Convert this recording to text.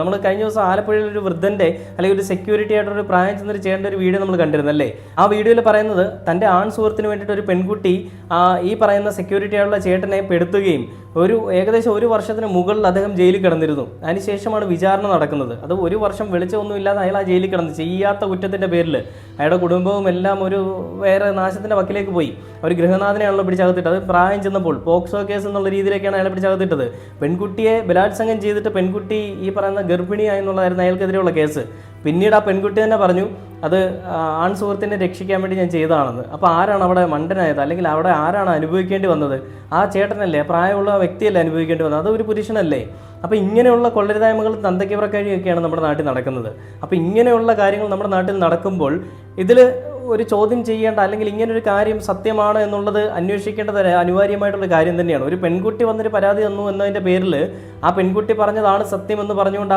നമ്മൾ കഴിഞ്ഞ ദിവസം ആലപ്പുഴയിൽ ഒരു വൃദ്ധന്റെ അല്ലെങ്കിൽ ഒരു സെക്യൂരിറ്റി ആയിട്ട് ഒരു പ്രായം ചെന്നൊരു ചെയ്യേണ്ട ഒരു വീഡിയോ നമ്മൾ കണ്ടിരുന്നല്ലേ? ആ വീഡിയോയിൽ പറയുന്നത് തന്റെ ആൺ സുഹൃത്തിന് വേണ്ടിയിട്ട് ഒരു പെൺകുട്ടി ഈ പറയുന്ന സെക്യൂരിറ്റി ആയിട്ടുള്ള ചേട്ടനെ പെടുത്തുകയും ഒരു ഏകദേശം ഒരു വർഷത്തിന് മുകളിൽ അദ്ദേഹം ജയിലിൽ കിടന്നിരുന്നു. അതിനുശേഷമാണ് വിചാരണ നടക്കുന്നത്. അത് ഒരു വർഷം വെളിച്ചമൊന്നുമില്ലാതെ അയാൾ ആ ജയിലിൽ കിടന്നു. ചെയ്യാത്ത കുറ്റത്തിന്റെ പേരിൽ അയാളുടെ കുടുംബവും എല്ലാം ഒരു വേറെ നാശത്തിന്റെ വക്കിലേക്ക് പോയി. ഒരു ഗൃഹനാഥനെയാണല്ലോ പിടിച്ചകത്തിട്ട് അത് പ്രായം ചെന്നപ്പോൾ പോക്സോ കേസ് എന്നുള്ള രീതിയിലേക്കാണ് അയാളെ പിടിച്ചകത്തിട്ടത്. പെൺകുട്ടിയെ ബലാത്സംഗം ചെയ്തിട്ട് പെൺകുട്ടി ഈ പറയുന്ന ഗർഭിണിയായെന്നുള്ളതായിരുന്നു അയാൾക്കെതിരെയുള്ള കേസ്. പിന്നീട് ആ പെൺകുട്ടി തന്നെ പറഞ്ഞു അത് ആൺ സുഹൃത്തിനെ രക്ഷിക്കാൻ വേണ്ടി ഞാൻ ചെയ്തതാണെന്ന്. അപ്പോൾ ആരാണ് അവിടെ മണ്ടനായത്? അല്ലെങ്കിൽ അവിടെ ആരാണ് അനുഭവിക്കേണ്ടി വന്നത്? ആ ചേട്ടനല്ലേ പ്രായമുള്ള വ്യക്തിയല്ലേ അനുഭവിക്കേണ്ടി വന്നത്? അത് ഒരു പുരുഷനല്ലേ? അപ്പോൾ ഇങ്ങനെയുള്ള കൊള്ളരുതായ്മകൾ തന്തയ്ക്കവറക്കഴിയൊക്കെയാണ് നമ്മുടെ നാട്ടിൽ നടക്കുന്നത്. അപ്പോൾ ഇങ്ങനെയുള്ള കാര്യങ്ങൾ നമ്മുടെ നാട്ടിൽ നടക്കുമ്പോൾ ഇതിൽ ഒരു ചോദ്യം ചെയ്യേണ്ട അല്ലെങ്കിൽ ഇങ്ങനൊരു കാര്യം സത്യമാണ് എന്നുള്ളത് അന്വേഷിക്കേണ്ടത് അനിവാര്യമായിട്ടുള്ള കാര്യം തന്നെയാണ്. ഒരു പെൺകുട്ടി വന്നൊരു പരാതി തന്നു എന്നതിന്റെ പേരിൽ ആ പെൺകുട്ടി പറഞ്ഞതാണ് സത്യമെന്ന് പറഞ്ഞുകൊണ്ട്